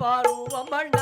பருவமண்ண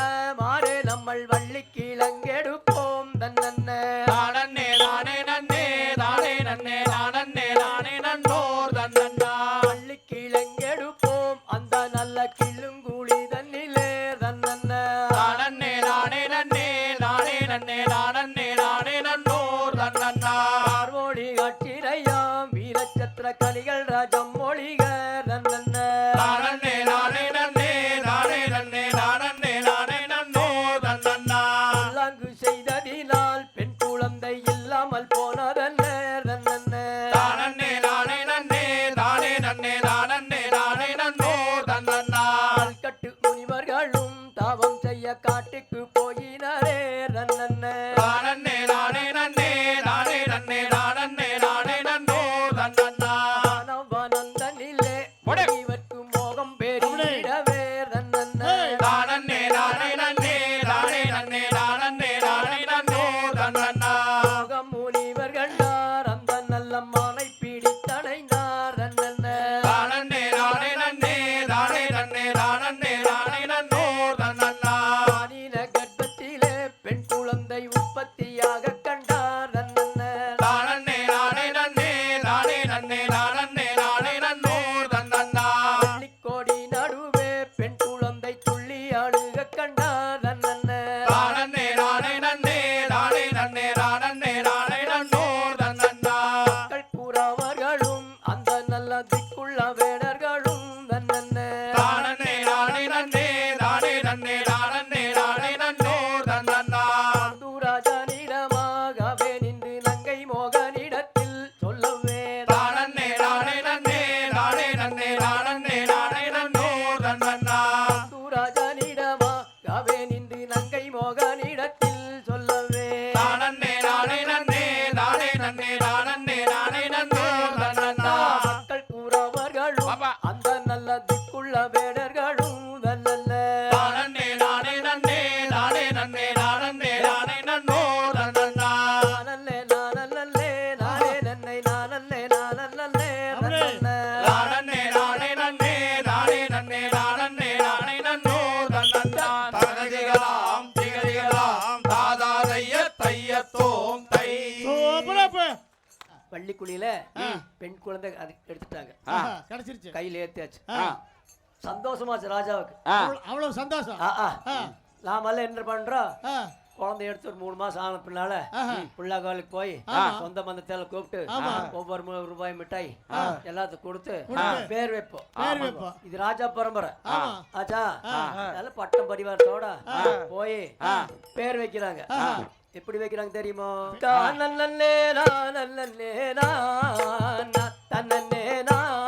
குழியில பெண் குழந்தை எடுத்துட்டாங்க. கிடைச்சிருச்சு. கையில ஏத்தியாச்சு. சந்தோஷமாச்சு ராஜாவுக்கு. அவ்வளவு சந்தோஷம். நாமெல்லாம் என்ன பண்றோம்? குழந்தை எடுத்து ஒரு மூணு மாசம் ஆன பின்னால பிள்ளைகளுக்கு போய் சொந்த பந்தத்தால கூப்பிட்டு ஒவ்வொரு ரூபாய் மிட்டாய் எல்லாத்தையும் கொடுத்து பேர் வைப்போம். இது ராஜா பரம்பரை. ஆச்சா அதனால பட்டம் பரிவாரத்தோட போய் பேர் வைக்கிறாங்க. எப்படி வைக்கிறாங்க தெரியுமோ? தன் நல்ல நேரா நல்ல நான் தன்னே நான்